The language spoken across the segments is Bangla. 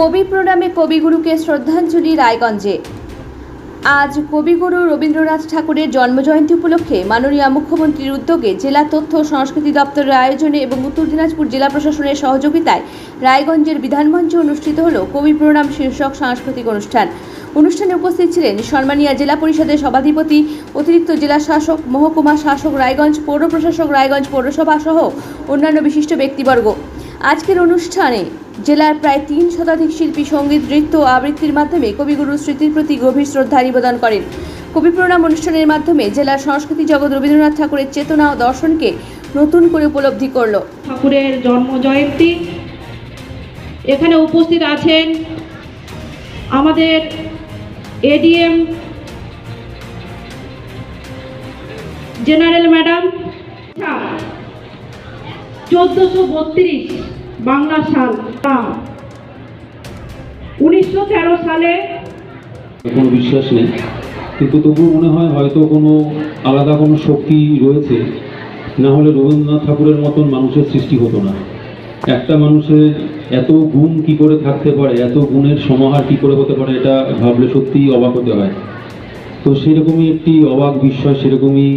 কবি প্রণামে কবিগুরুকে শ্রদ্ধাঞ্জলি রায়গঞ্জে। আজ কবিগুরু রবীন্দ্রনাথ ঠাকুরের জন্মজয়ন্তী উপলক্ষে মাননীয় মুখ্যমন্ত্রীর উদ্যোগে জেলা তথ্য সংস্কৃতি দপ্তরের আয়োজনে এবং উত্তর দিনাজপুর জেলা প্রশাসনের সহযোগিতায় রায়গঞ্জের বিধানমঞ্চে অনুষ্ঠিত হল কবি প্রণাম শীর্ষক সাংস্কৃতিক অনুষ্ঠান। অনুষ্ঠানে উপস্থিত ছিলেন সম্মানীয় জেলা পরিষদের সভাধিপতি, অতিরিক্ত জেলা শাসক, মহকুমা শাসক রায়গঞ্জ, পৌর প্রশাসক রায়গঞ্জ পৌরসভা সহ অন্যান্য বিশিষ্ট ব্যক্তিবর্গ। আজকের অনুষ্ঠানে জেলার প্রায় তিন শতাধিক শিল্পী, সংগীত, নৃত্য ও আবৃত্তির মাধ্যমে কবিগুরুর স্মৃতির প্রতি গভীর শ্রদ্ধা নিবেদন করেন। কবি প্রণাম অনুষ্ঠানের মাধ্যমে জেলার সংস্কৃতি জগৎ রবীন্দ্রনাথ ঠাকুরের চেতনা ও দর্শনকে নতুন করে উপলব্ধি করল। ঠাকুরের জন্ম জয়ন্তী এখানে উপস্থিত আছেন আমাদের এডিএম জেনারেল ম্যাডাম। চোদ্দশো বত্রিশ বাংলা সাল উনিশশো তেরো সালে কোনো বিশ্বাস নেই। কিন্তু তবুও মনে হয় হয়তো কোনো আলাদা কোনো শক্তি রয়েছে। না হলে রবীন্দ্রনাথ ঠাকুরের মতন মানুষের সৃষ্টি হতো না। একটা মানুষের এত গুণ কি করে থাকতে পারে, এত গুণের সমাহার কি করে হতে পারে, এটা ভাবলে সত্যিই অবাক হতে হয়। তো সেরকমই একটি অবাক বিস্ময়, সেরকমই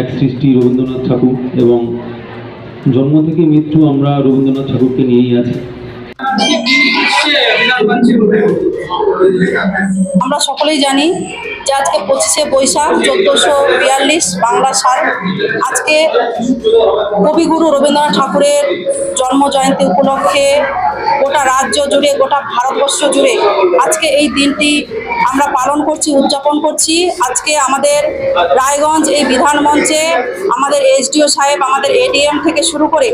এক সৃষ্টি রবীন্দ্রনাথ ঠাকুর এবং জন্ম থেকে মৃত্যু আমরা রবীন্দ্রনাথ ঠাকুরকে নিয়েই আছি। আমরা সকলেই জানি আজকে পঁচিশে বৈশাখ, চোদ্দোশো বিয়াল্লিশ, বাংলা সাল। আজকে কবিগুরু রবীন্দ্রনাথ ঠাকুরের জন্ম জয়ন্তী উপলক্ষে গোটা রাজ্য জুড়ে, গোটা ভারতবর্ষ জুড়ে আজকে এই দিনটি আমরা পালন করছি, উদযাপন করছি। আজকে আমাদের রায়গঞ্জ এই বিধান মঞ্চে আমাদের এসডিও সাহেব, আমাদের এডিএম থেকে শুরু করে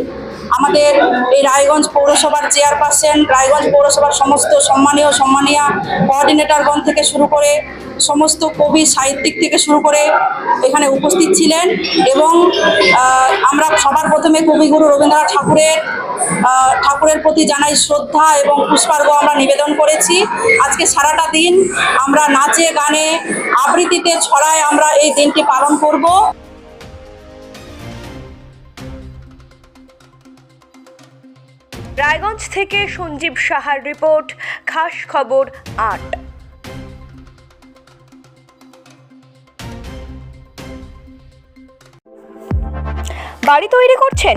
আমাদের এই রায়গঞ্জ পৌরসভার চেয়ারপারসন, রায়গঞ্জ পৌরসভার সমস্ত সম্মানীয় সম্মানীয় কোঅর্ডিনেটরগণ থেকে শুরু করে সমস্ত কবি সাহিত্যিক থেকে শুরু করে এখানে উপস্থিত ছিলেন এবং আমরা সবার প্রথমে কবিগুরু রবীন্দ্রনাথ ঠাকুরের ঠাকুরের প্রতি জানাই শ্রদ্ধা এবং পুষ্পার্ঘ আমরা নিবেদন করেছি। আজকে সারাটা দিন আমরা নাচে, গানে, আবৃত্তিতে ছড়ায় আমরা এই দিনটি পালন করব। রায়গঞ্জ থেকে সঞ্জীব সাহার রিপোর্ট খাস খবর আট। বাড়ি তৈরি করছেন